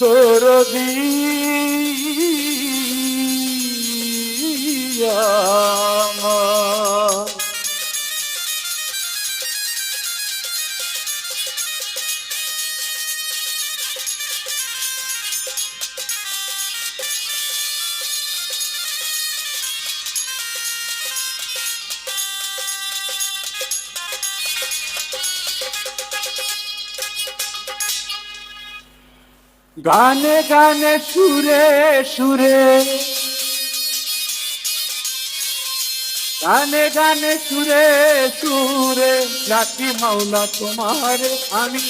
তোর গানে গানে সুরে সুরে। গানে গানে সুরে সুরে, ডাকি মাওলা তোমারে, আমি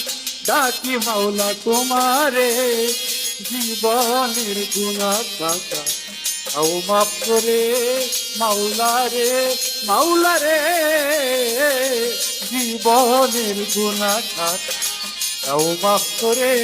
ডাকি মাওলা তোমারে। জীবনের গুণা কাকা আও মাফ করে মাওলা রে মাওলা রে। জীবনের গুণা কাকা আও মাফ করে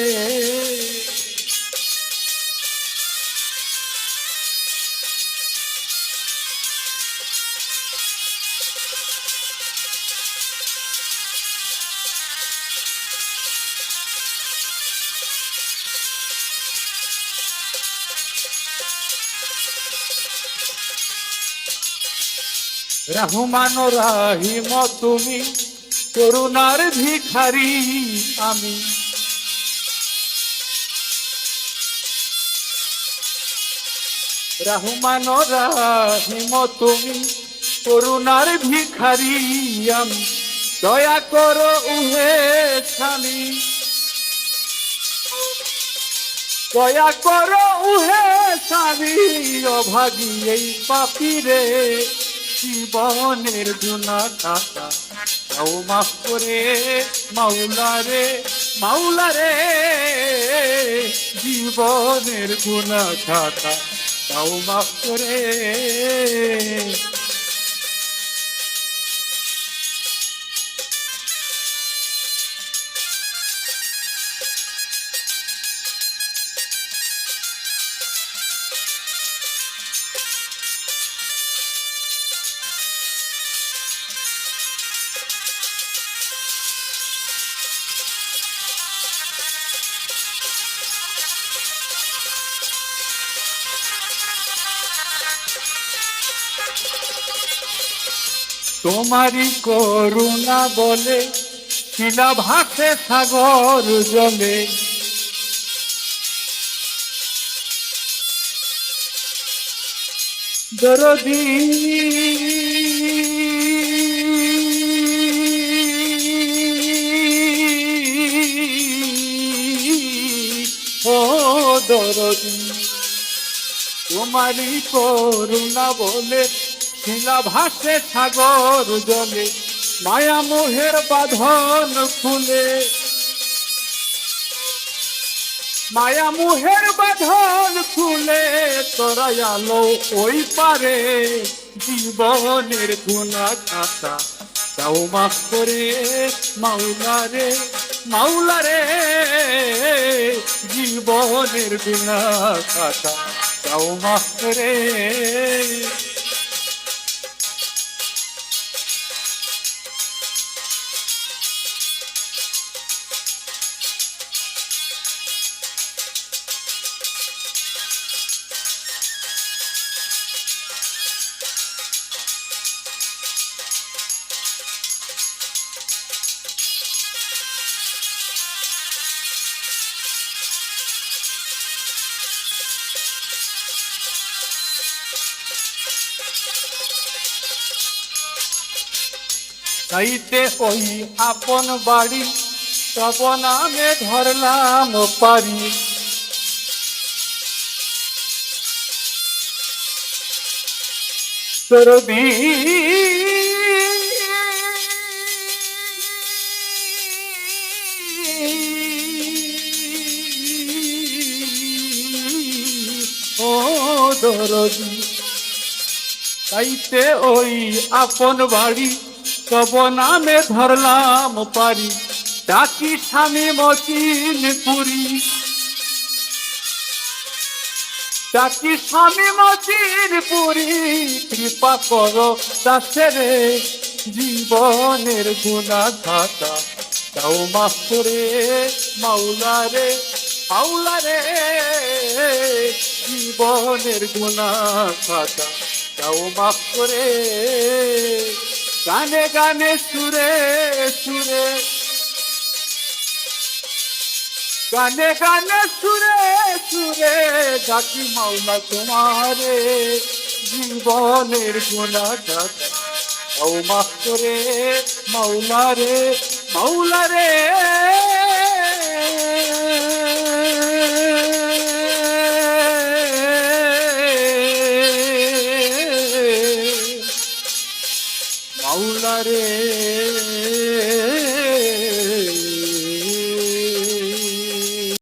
রহমান রাহিম তুমি, করুণার ভিখারি আমি। রহমান রাহিম তুমি, করুণার ভিখারি আমি। দয়া করো উহে স্বামী। দয়া করো উহে স্বামী, অভাগী এই পাপিরে জীবনের ধুনা কাকা তাও মাফ করে মাওলা রে মাওলা রে জীবনের গুণা খাতা তাও মাফ করে তোমারই করুণা বলে শিলা ভাসে সাগর জলে। দরদি তোমারই করুণা বলে, শিলা ভাসে সাগর জলে, মায়া মোহের বাঁধন খুলে। মায়া মোহের বাঁধন খুলে তোরা আলো ওই পারে, জীবনের গুণা খাতা তাও মাফ করে মাওলা রে রে জীবনের গুণা খাতা তাও মাফ চাইতে ওই আপন বাড়ি তব নামে ধরলাম পারি। সরবি চাইতে ওই আপন বাড়ি তব নামে ধরলাম পারি, ডাকি স্বামী মচিন পুরী। ডাকি স্বামী মচিন পুরী, কৃপা কর দাসের জীবনের গুণা খাতা তাও মাফ করে মাওলা রে মাওলা রে জীবনের গুণা খাতা তাও মাফ করে গানে গানে সুরে সুরে। গানে গানে সুরে সুরে, ডাকি মাওলা তোমারে, জীবনের গুণা খাতা ও মাফ করে মাওলা রে মাওলা রে রে